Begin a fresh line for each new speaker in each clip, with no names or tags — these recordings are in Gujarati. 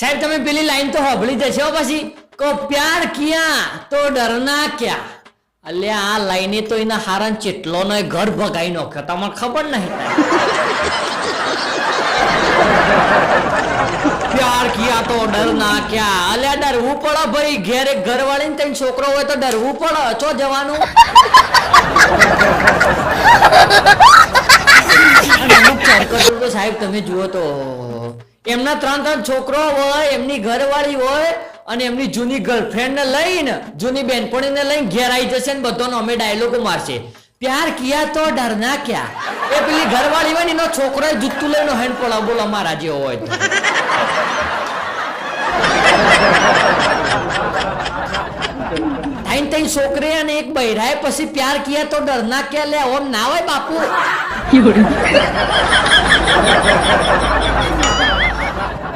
સાહેબ, તમે પેલી લાઈન તો હોભળી જશો પછી. કો પ્યાર ક્યાં? તો ડરના ક્યાં? અલ્યા, આ લાઈને તો એના હારણ ચેટલો નો ઘર ભગાઈ નાખ્યો. તમને ખબર નહીં. પ્યાર કિયા તો ડર ના ક્યાં? અલ્યા, ડરવું પડે ભાઈ. ઘેર એક ઘરવાળી ને છોકરો હોય તો ડરવું પડે. ચો જવાનું? સાહેબ, તમે જુઓ તો. એમના ત્રણ ત્રણ છોકરો હોય, એમની ઘરવાળી હોય અને એમની જૂની ગર્લફ્રેન્ડ ને લઈને, જૂની બેનપણીને લઈને ઘેર આવી જશે ને બધાનો અમે ડાયલોગો મારશે. પ્યાર કિયા તો ડરના ક્યાં? એ પેલી ઘરવાળી હોય ને, એનો છોકરો જુત્તું લઈને હેન્ડ પડા બોલો અમારા જેવો હોય તઈ તઈ છોકરી અને એક બૈરાએ પછી પ્યાર કિયા તો ડરના ક્યાં લે ઓમ ના હોય બાપુ?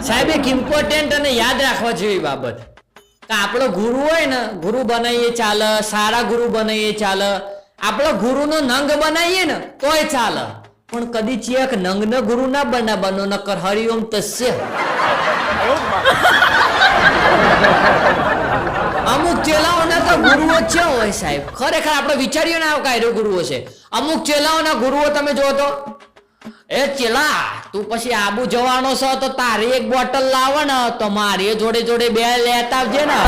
સાહેબ, એક ઇમ્પોર્ટન્ટ અને યાદ રાખવા જેવી બાબત. કે આપણો ગુરુ હોય ને, ગુરુ બનાવીએ ચાલે, સારા ગુરુ બનાવીએ ચાલે. આપણો ગુરુનો નંગ બનાવીએ ને, તોય ચાલે. પણ કદી નંગ ન ગુરુ ના બનાવવાનો નકર હરિઓમ તસ્ય. અમુક ચેલાઓના તો ગુરુઓ છે હોય સાહેબ. ખરેખર આપણે વિચારીએ ને કાયરો ગુરુઓ છે. અમુક ચેલાઓના ગુરુઓ તમે જો તો એ ચેલા, તું પછી આબુ જવાનો છો તો તારી એક બોટલ લાવો ને તો મારી જોડે જોડે બે લેતા આવજે ને.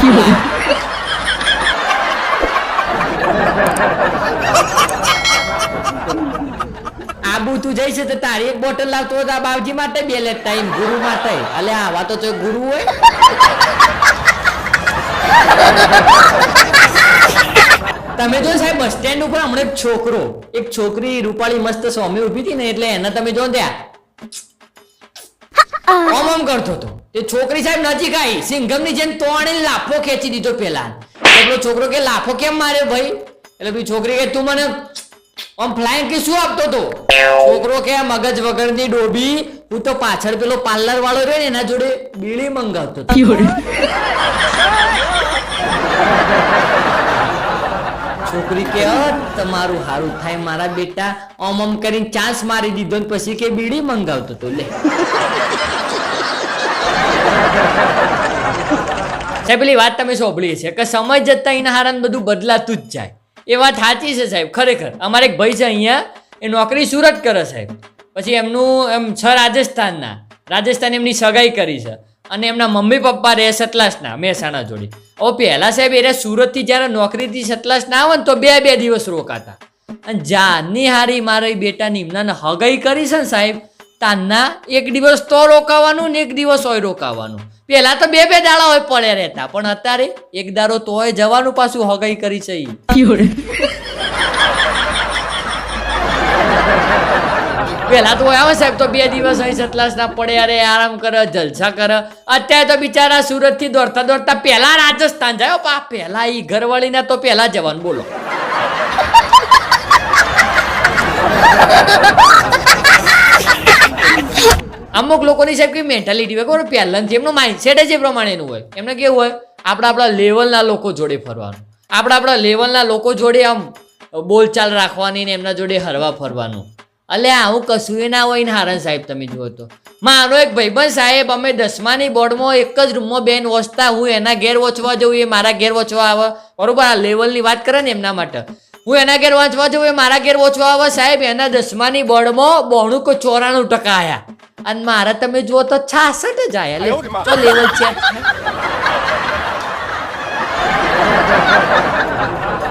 આબુ તું જઈશ તો તારી એક બોટલ લાવતો તો બાવજી માટે બે લેતા એમ ગુરુ માટે. અલે આવા તો ગુરુ હોય. તમે જો સાહેબ બસ સ્ટેન્ડ ઉપર હમણાં એક છોકરો એક છોકરી રૂપાળી મસ્ત સ્વામી ઊભી હતી ને એટલે એને તમે જો ત્યાં. ઓમ ઓમ કરતો હતો. તે છોકરી સાહેબ નજીક આવી સિંઘમની જેમ તોણે લાફો ખેંચી દીધો પેલા એટલો છોકરો કે લાફો કેમ મારે ભાઈ? એટલે પેલી છોકરી કે તું મને આમ ફ્લાઇંગ કે શું આપતો તો છોકરો કે આ મગજ વગરની ડોબી હું તો પાછળ પેલો પાર્લર વાળો રહ્યો ને એના જોડે બીડી મંગાવતો હતો. છોકરી કે "અ, તમારું હારું થાય મારા બેટા. ઓમ ઓમ કરીને ચાન્સ મારી દીધો ને પછી કે બીડી મંગાવતો તો લે. સાહેબ પેલી વાત તમે સોંભળી છે કે સમય જતા એના હારાને બધું બદલાતું જ જાય. એ વાત સાચી છે સાહેબ ખરેખર. અમારે એક ભાઈ છે અહીંયા એ નોકરી સુરત કરે સાહેબ. પછી એમનું એમ છ રાજસ્થાનના. રાજસ્થાન એમની સગાઈ કરી છે. અને એમના મમ્મી પપ્પા રહે સતલાસના મહેસાણા જોડે. ઓ પહેલા સાહેબ એને સુરતથી જ્યારે નોકરીથી સતલાસના આવે ને તો બે બે દિવસ રોકાતા. અને જાની હારી મારી બેટા નિમનાને હગાઈ કરી છે ને સાહેબ તાના એક દિવસ તો રોકાવાનું ને એક દિવસ હોય રોકાવાનું. પેલા તો બે બે દાડા હોય પડ્યા રહેતા, પણ અત્યારે એક દાડો તોય જવાનું પાછું હગાઈ કરી છે પેલા તો આવે સાહેબ, તો બે દિવસ અહીં સતલાસ ના પડ્યા રે આરામ કરે, જલસા કરે. અત્યારે તો બિચારા સુરતથી દોડતા દોડતા પેલા રાજસ્થાન જાય. પા પેલા ઈ ઘરવાળીને તો પેલા જવાનું, બોલો. અમુક લોકોની સાહેબ કેવી મેન્ટાલિટી હોય, ખબર? પહેલાંથી એમનું માઇન્ડસેટ જ એ પ્રમાણેનું હોય. એમને કેવું હોય? આપણા આપણા લેવલના લોકો જોડે ફરવાનું. આપણા આપણા લેવલના લોકો જોડે આમ બોલચાલ રાખવાની ને એમના જોડે હરવા ફરવાનું. અલે આવું કશું એ ના હોય ને હારણ સાહેબ તમે જુઓ તો. મારો એક ભાઈબંધ સાહેબ અમે દસમાની બોર્ડમાં એક જ રૂમમાં બેન વસતા. હું એના ઘેર વોચવા જઉં એ મારા ઘેર વોચવા આવે. બરોબર આ લેવલની વાત કરે ને એમના માટે. હું એના ઘેર વાંચવા જઉં એ મારા ઘેર વોચવા આવે. સાહેબ એના દસમાની બોર્ડમાં બોણું કે ચોરાણું ટકા આવ્યા અને મારા તમે જુઓ તો છાસઠ જ તો લેવલ છે.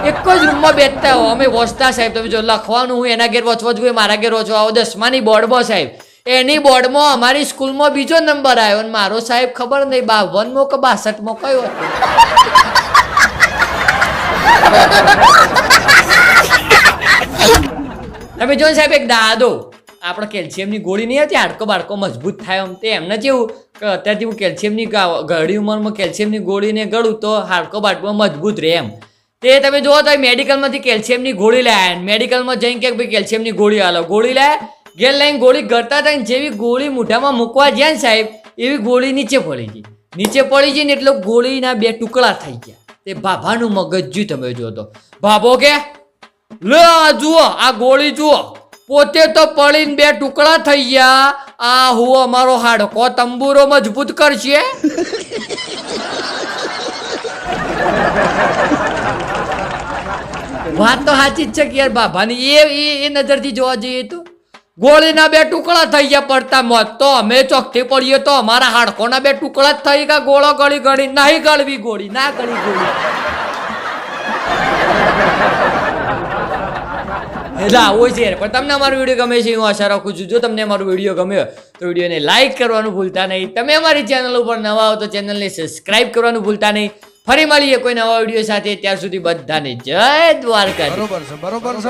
એક જ રૂમમાં બેઠતા હો. અમે વોચતા સાહેબ, તમે જો લખવાનું હું એના ઘેર વચવા જોઈએ મારા ઘેર વચવા આવો દસમાની બોર્ડમાં સાહેબ. એની બોર્ડમાં અમારી સ્કૂલમાં બીજો નંબર આવ્યો અને મારો સાહેબ ખબર નહીં, બાવનમો કે બાસઠમો કયો તમે જો સાહેબ, એક દાદો, આપણે કેલ્શિયમની ગોળી નહીં હતી, હાડકો બાળકો મજબૂત થાય એમ તે એમને કેવું કે અત્યારથી હું કેલ્શિયમની ઘડી ઉંમરમાં કેલ્શિયમની ગોળીને ગળું તો હાડકો બાળકો મજબૂત રહે એમ. તે તમે જુઓ તો મેડિકલમાંથી કેલ્શિયમની ગોળી લાયા મેડિકલમાં જઈને કે ભાઈ કેલ્શિયમની ગોળી આલો. ગોળી લાયા ઘેર લઈને ગોળી ગળતા હતા જેવી ગોળી મોઢામાં મૂકવા જ્યાં સાહેબ, એવી ગોળી નીચે પડી ગઈ. નીચે પડી ગઈ ને એટલે ગોળીના બે ટુકડા થઈ ગયા. તે ભાભાનું મગજ જ્યું તમે જો તો. ભાભો કે, લો જુઓ, આ ગોળી જુઓ. પોતે તો પડીને બે ટુકડા થઈ ગયા. આ હું અમારો હાડકો તંબુરો મજબૂત કરશે. વાત તો સાચી જ છે કે યાર બાભાની એ એ નજરથી જોવા જઈએ તો ગોળીના બે ટુકડા થઈ ગયા પડતા મોત. તો અમે ચોકથી પડીએ તો અમારા હાડકોના બે ટુકડા જ થઈ ગયા. ગોળો ગળી ગળી, નહીં ગળવી ગોળી, ના ગળી ગોળી. એટલે આવો છે પણ તમને અમારો વીડિયો ગમે છે, હું આશા રાખું છું, જો તમને અમારો વીડિયો ગમ્યો તો વિડીયોને લાઇક કરવાનું ભૂલતા નહીં. તમે અમારી ચેનલ ઉપર નવા હો તો ચેનલને સબસ્ક્રાઇબ કરવાનું ભૂલતા નહીં. ફરી મળીએ કોઈ નવા વીડિયો સાથે. ત્યાર સુધી બધાને જય દ્વારકા
બરોબર છે બરોબર છે